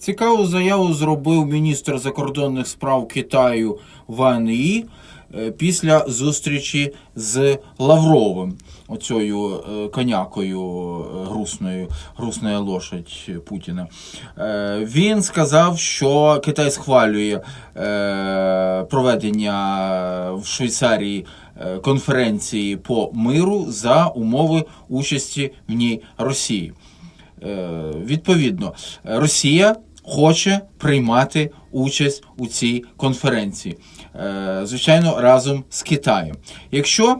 Цікаву заяву зробив міністр закордонних справ Китаю Ван Ї е, після зустрічі з Лавровим, оцею е, конякою е, грусною, грусна лошадь Путіна. Він сказав, що Китай схвалює проведення в Швейцарії конференції по миру за умови участі в ній Росії. Відповідно, Росія хоче приймати участь у цій конференції, Е, звичайно, разом з Китаєм. Якщо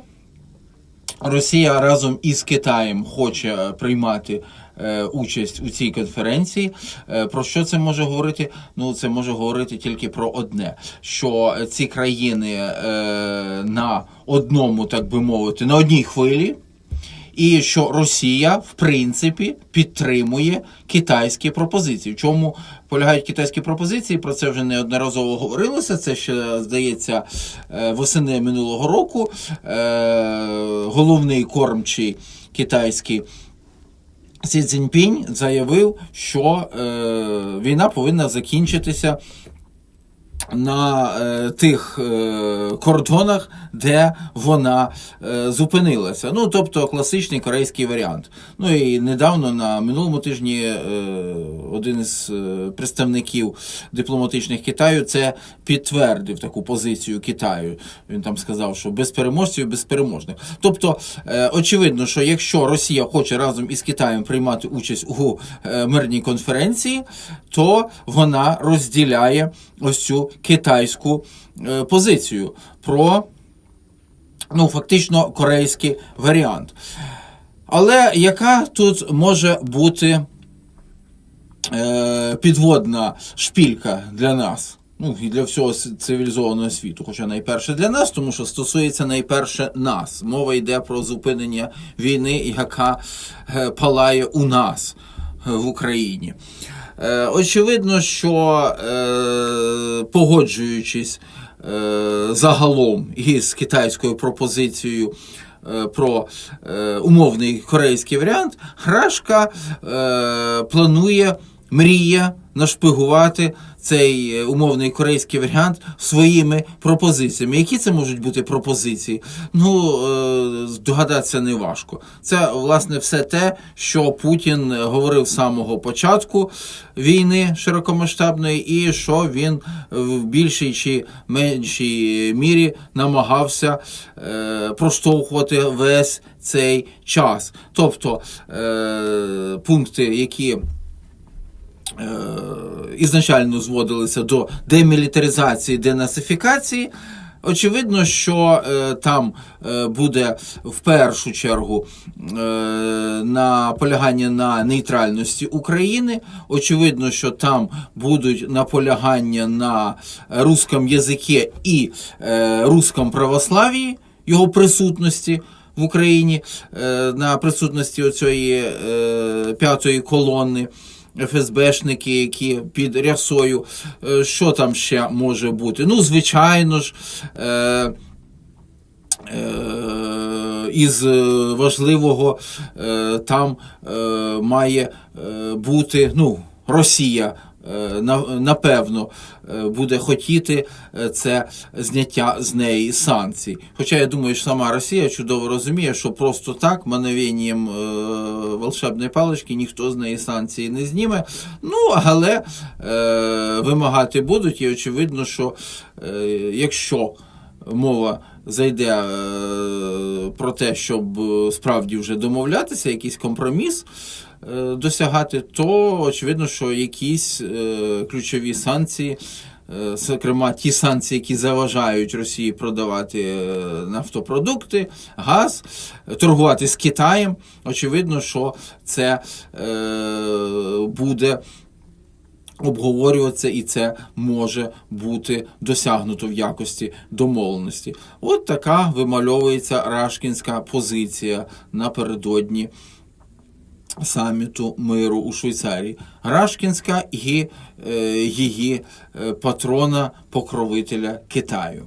Росія разом із Китаєм хоче е, приймати е, участь у цій конференції. Про що це може говорити? Ну, це може говорити тільки про одне: що ці країни на одному, так би мовити, на одній хвилі. І що Росія, в принципі, підтримує китайські пропозиції. В чому полягають китайські пропозиції? Про це вже неодноразово говорилося. Це ще здається е, восени минулого року. Е, Головний кормчий китайський Сі Цзіньпінь заявив, що е, війна повинна закінчитися на е, тих е, кордонах, де вона е, зупинилася. Ну, тобто класичний корейський варіант. Ну і недавно на минулому тижні е, один із е, представників дипломатичних Китаю це підтвердив таку позицію Китаю. Він там сказав, що без переможців, без переможних. Тобто, е, очевидно, що якщо Росія хоче разом із Китаєм приймати участь у е, мирній конференції, то вона розділяє ось цю китайську е, позицію про ну, фактично корейський варіант. Але яка тут може бути е, підводна шпілька для нас? Ну, і для всього цивілізованого світу, хоча найперше для нас, тому що стосується найперше нас. Мова йде про зупинення війни, яка е, палає у нас е, в Україні. Е, очевидно, що е, погоджуючись е, загалом із китайською пропозицією про умовний корейський варіант, Грашка планує, мріє нашпигувати цей е, умовний корейський варіант своїми пропозиціями. Які це можуть бути пропозиції? Ну, е, здогадатися не важко. Це, власне, все те, що Путін говорив з самого початку війни широкомасштабної, і що він в більшій чи меншій мірі намагався е, проштовхувати весь цей час. Тобто пункти, які ізначально зводилися до демілітаризації, денацифікації. Очевидно, що е, там е, буде в першу чергу е, наполягання на нейтральності України. Очевидно, що там будуть наполягання на русском язикі і е, русском православії, його присутності в Україні, е, на присутності оцієї е, п'ятої колони. ФСБшники, які під рясою, Е, що там ще може бути? Ну, звичайно ж, е, е, із важливого е, там має бути ну, Росія. Е, на- Напевно, е, буде хотіти е, це зняття з неї санкцій. Хоча я думаю, що сама Росія чудово розуміє, що просто так мановенням волшебної палички ніхто з неї санкції не зніме. Ну, але вимагати будуть, і очевидно, що якщо мова зайде про те, щоб справді вже домовлятися, якийсь компроміс досягати, то очевидно, що якісь е, ключові санкції. е, Зокрема, ті санкції, які заважають Росії продавати е, нафтопродукти, газ, е, торгувати з Китаєм. Очевидно, що це е, буде обговорюватися, і це може бути досягнуто в якості домовленості. От така вимальовується рашкінська позиція напередодні саміту миру у Швейцарії. Рашкінська і е, її е, патрона покровителя Китаю.